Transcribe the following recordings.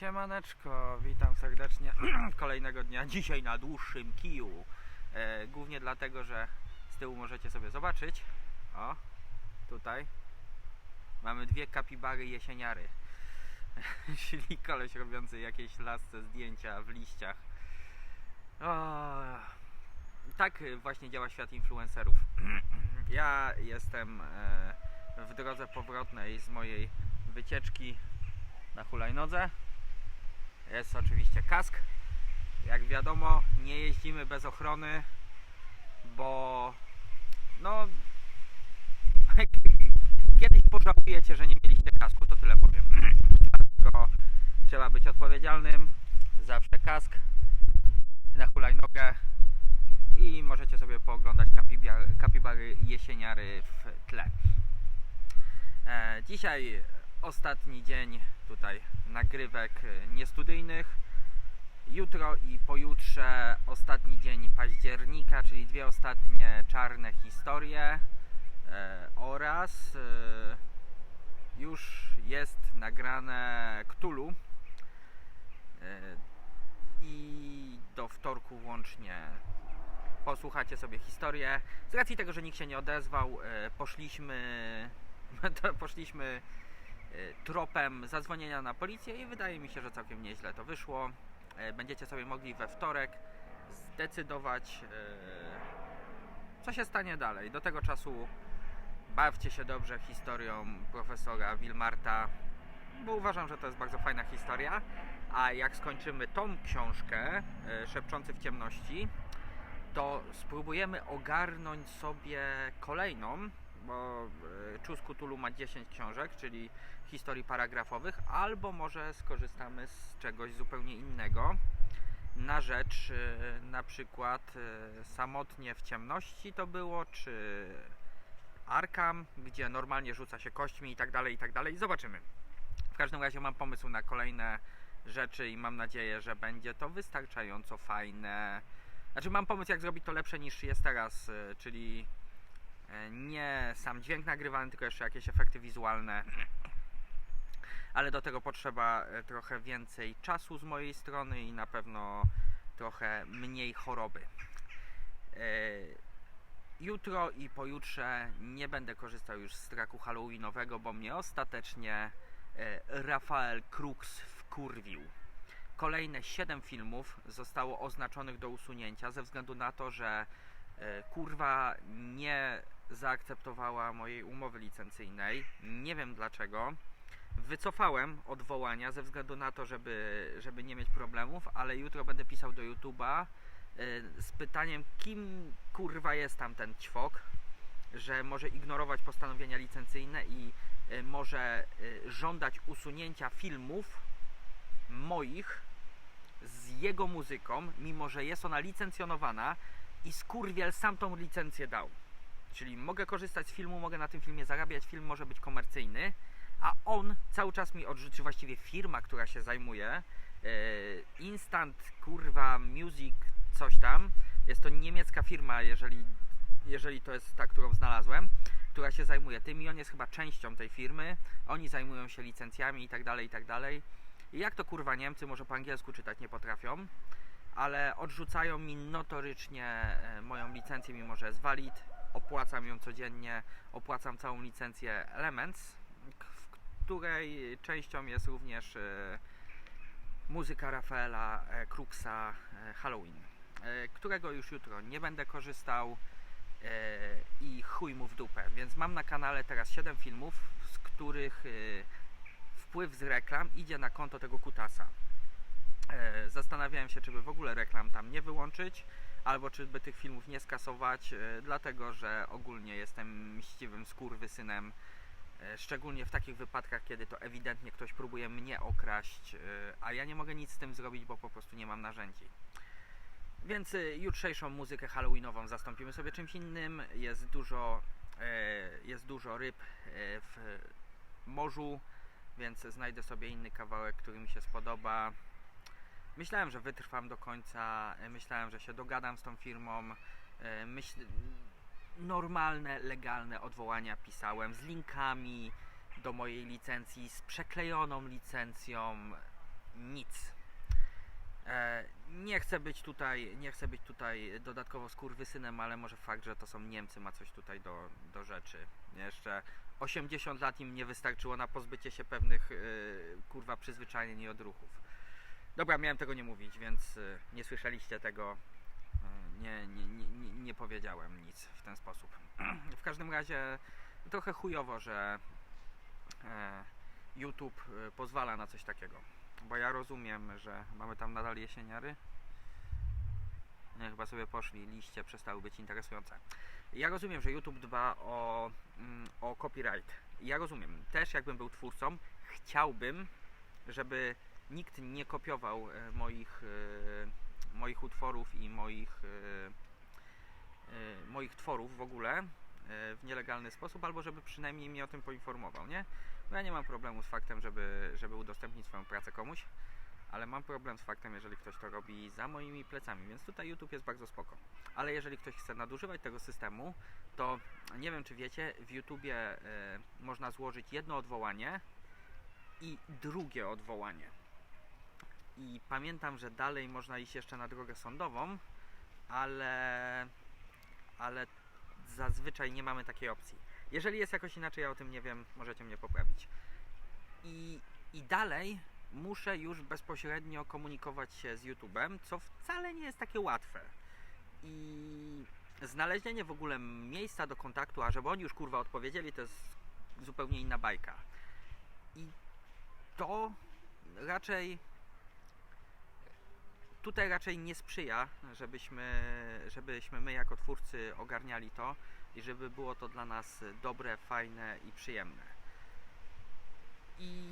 Siemaneczko, witam serdecznie kolejnego dnia, dzisiaj na dłuższym kiju. E, głównie dlatego, że z tyłu możecie sobie zobaczyć, o, tutaj, mamy dwie kapibary jesieniary, czyli koleś robiący jakieś lasce zdjęcia w liściach. O, tak właśnie działa świat influencerów. Ja jestem e, w drodze powrotnej z mojej wycieczki na hulajnodze. Jest oczywiście kask. Jak wiadomo, nie jeździmy bez ochrony, bo no kiedyś pożałujecie, że nie mieliście kasku, to tyle powiem. Dlatego trzeba być odpowiedzialnym. Zawsze kask na hulajnogę i możecie sobie pooglądać kapibary jesieniary w tle. E, dzisiaj ostatni dzień tutaj nagrywek e, niestudyjnych. Jutro i pojutrze ostatni dzień października, czyli dwie ostatnie czarne historie e, oraz e, już jest nagrane Ktulu e, i do wtorku włącznie posłuchacie sobie historię. Z racji tego, że nikt się nie odezwał, e, poszliśmy poszliśmy tropem zadzwonienia na policję i wydaje mi się, że całkiem nieźle to wyszło. E, Będziecie sobie mogli we wtorek zdecydować, e, co się stanie dalej. Do tego czasu bawcie się dobrze historią profesora Wilmarta, bo uważam, że to jest bardzo fajna historia. A jak skończymy tą książkę, e, Szepczący w ciemności, to spróbujemy ogarnąć sobie kolejną, bo e, Czus Cthulhu ma 10 książek, czyli historii paragrafowych, albo może skorzystamy z czegoś zupełnie innego na rzecz e, na przykład e, Samotnie w ciemności to było, czy Arkham, gdzie normalnie rzuca się kośćmi i tak dalej, i tak dalej. Zobaczymy. W każdym razie mam pomysł na kolejne rzeczy i mam nadzieję, że będzie to wystarczająco fajne. Znaczy mam pomysł jak zrobić to lepsze niż jest teraz, czyli nie sam dźwięk nagrywany, tylko jeszcze jakieś efekty wizualne. Ale do tego potrzeba e, trochę więcej czasu z mojej strony i na pewno trochę mniej choroby. E, Jutro i pojutrze nie będę korzystał już z traku halloweenowego, bo mnie ostatecznie e, Rafael Krux wkurwił. Kolejne 7 filmów zostało oznaczonych do usunięcia ze względu na to, że e, kurwa nie zaakceptowała mojej umowy licencyjnej. Nie wiem dlaczego. Wycofałem odwołania ze względu na to, żeby, żeby nie mieć problemów, ale jutro będę pisał do YouTube'a e, z pytaniem, kim kurwa jest tam ten ćwok, że może ignorować postanowienia licencyjne i e, może e, żądać usunięcia filmów moich z jego muzyką, mimo że jest ona licencjonowana i skurwiel sam tą licencję dał. Czyli mogę korzystać z filmu, mogę na tym filmie zarabiać, film może być komercyjny, a on cały czas mi odrzuci, właściwie firma, która się zajmuje e, Instant kurwa Music coś tam, jest to niemiecka firma, jeżeli, jeżeli to jest ta, którą znalazłem, która się zajmuje tym i on jest chyba częścią tej firmy, oni zajmują się licencjami i tak dalej, i tak dalej. I jak to kurwa Niemcy, może po angielsku czytać nie potrafią, ale odrzucają mi notorycznie e, moją licencję, mimo że jest valid. Opłacam ją codziennie, opłacam całą licencję Elements, w której częścią jest również e, muzyka Rafaela e, Kruxa e, Halloween, którego już jutro nie będę korzystał i chuj mu w dupę. Więc mam na kanale teraz 7 filmów, z których wpływ z reklam idzie na konto tego kutasa. Zastanawiałem się, czy by w ogóle reklam tam nie wyłączyć, albo czy by tych filmów nie skasować, e, dlatego że ogólnie jestem mściwym skurwysynem, e, szczególnie w takich wypadkach, kiedy to ewidentnie ktoś próbuje mnie okraść, e, a ja nie mogę nic z tym zrobić, bo po prostu nie mam narzędzi. Więc jutrzejszą muzykę halloweenową zastąpimy sobie czymś innym. Jest dużo, jest dużo ryb w morzu, więc znajdę sobie inny kawałek, który mi się spodoba. Myślałem, że wytrwam do końca, e, myślałem, że się dogadam z tą firmą. e, Myśl... Normalne, legalne odwołania pisałem z linkami do mojej licencji, z przeklejoną licencją. nic. E, nie chcę być tutaj, nie chcę być tutaj dodatkowo skurwysynem, ale może fakt, że to są Niemcy ma coś tutaj do, do rzeczy. Jeszcze 80 lat im nie wystarczyło na pozbycie się pewnych yy, kurwa przyzwyczajeń i odruchów. Dobra, miałem tego nie mówić, więc yy, nie słyszeliście tego. Yy, nie, nie, nie, nie, powiedziałem nic w ten sposób. w każdym razie trochę chujowo, że e, YouTube e, pozwala na coś takiego. Bo ja rozumiem, że mamy tam nadal jesieniary. Nie, chyba sobie poszli, liście przestały być interesujące. Ja rozumiem, że YouTube dba o, mm, o copyright. Ja rozumiem. Też jakbym był twórcą, chciałbym, żeby nikt nie kopiował e, moich, e, moich utworów i moich, e, moich tworów w ogóle w nielegalny sposób, albo żeby przynajmniej mnie o tym poinformował, nie? Ja nie mam problemu z faktem, żeby, żeby udostępnić swoją pracę komuś, ale mam problem z faktem, jeżeli ktoś to robi za moimi plecami, więc tutaj YouTube jest bardzo spoko. Ale jeżeli ktoś chce nadużywać tego systemu, to nie wiem czy wiecie, w YouTubie e, można złożyć jedno odwołanie i drugie odwołanie. I pamiętam, że dalej można iść jeszcze na drogę sądową, ale ale zazwyczaj nie mamy takiej opcji. Jeżeli jest jakoś inaczej, ja o tym nie wiem, możecie mnie poprawić. I, i dalej muszę już bezpośrednio komunikować się z YouTube'em, co wcale nie jest takie łatwe. I znalezienie w ogóle miejsca do kontaktu, a żeby oni już kurwa odpowiedzieli, to jest zupełnie inna bajka. I to raczej tutaj raczej nie sprzyja, żebyśmy, żebyśmy my jako twórcy ogarniali to i żeby było to dla nas dobre, fajne i przyjemne. I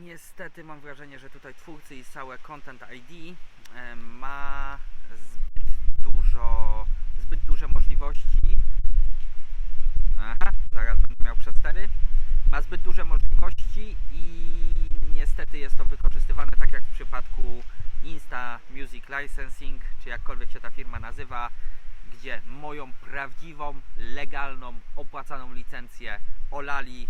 niestety mam wrażenie, że tutaj twórcy i całe Content ID e, ma zbyt dużo, zbyt duże możliwości. Aha, zaraz będę miał przez cztery. Ma zbyt duże możliwości i niestety jest to wykorzystywane tak jak w przypadku Insta Music Licensing, czy jakkolwiek się ta firma nazywa, gdzie moją prawdziwą, legalną, opłacaną licencję olali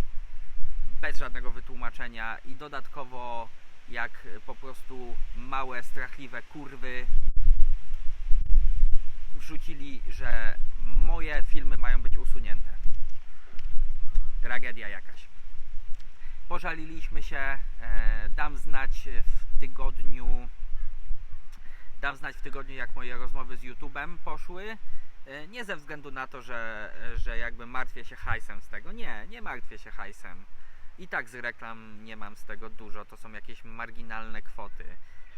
bez żadnego wytłumaczenia i dodatkowo jak po prostu małe, strachliwe kurwy wrzucili, że moje filmy mają być usunięte. Tragedia jakaś. Pożaliliśmy się, e, dam znać w tygodniu dam znać w tygodniu jak moje rozmowy z YouTube'em poszły. E, Nie ze względu na to, że, że jakby martwię się hajsem z tego. Nie, nie martwię się hajsem. I tak z reklam nie mam z tego dużo, to są jakieś marginalne kwoty.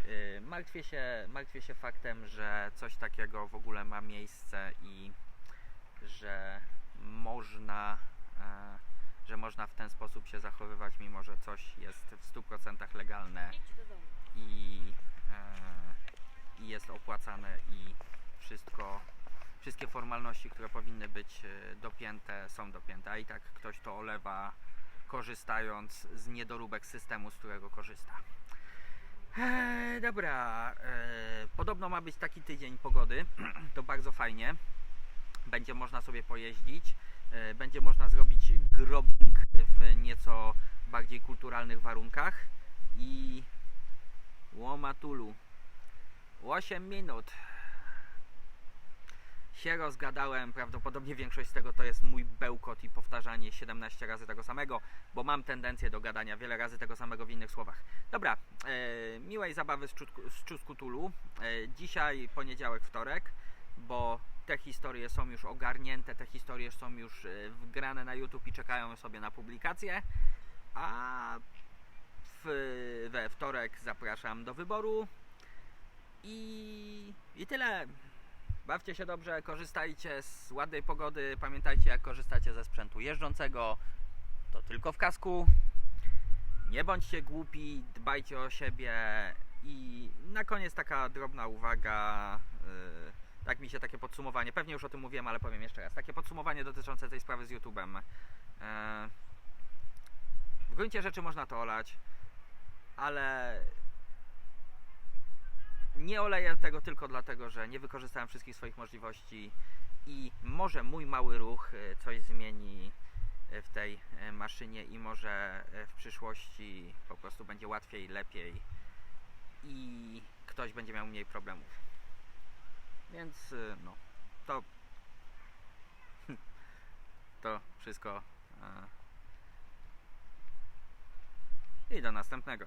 Yy, Martwię się, martwię się faktem, że coś takiego w ogóle ma miejsce i że można, e, że można w ten sposób się zachowywać, mimo że coś jest w 100% legalne i, e, i jest opłacane i wszystko, wszystkie formalności, które powinny być e, dopięte, są dopięte, a i tak ktoś to olewa, korzystając z niedoróbek systemu, z którego korzysta. Eee, dobra, eee, podobno ma być taki tydzień pogody, to bardzo fajnie. Będzie można sobie pojeździć, e, będzie można zrobić grobing w nieco bardziej kulturalnych warunkach i łomatulu 8 minut się rozgadałem, prawdopodobnie większość z tego to jest mój bełkot i powtarzanie 17 razy tego samego, bo mam tendencję do gadania wiele razy tego samego w innych słowach. Dobra, e, miłej zabawy z, czutku, z Czuskutulu. E, dzisiaj poniedziałek, wtorek, bo te historie są już ogarnięte, te historie są już e, wgrane na YouTube i czekają sobie na publikację, a w, we wtorek zapraszam do wyboru i, i tyle. Bawcie się dobrze, korzystajcie z ładnej pogody. Pamiętajcie, jak korzystacie ze sprzętu jeżdżącego, to tylko w kasku. Nie bądźcie głupi, dbajcie o siebie. I na koniec taka drobna uwaga. Yy, tak mi się takie podsumowanie. Pewnie już o tym mówiłem, ale powiem jeszcze raz. Takie podsumowanie dotyczące tej sprawy z YouTube'em. Yy, w gruncie rzeczy można to olać, ale nie oleję tego tylko dlatego, że nie wykorzystałem wszystkich swoich możliwości i może mój mały ruch e, coś zmieni e, w tej e, maszynie i może e, w przyszłości po prostu będzie łatwiej, lepiej i ktoś będzie miał mniej problemów. Więc y, no, to to wszystko. e, I do następnego.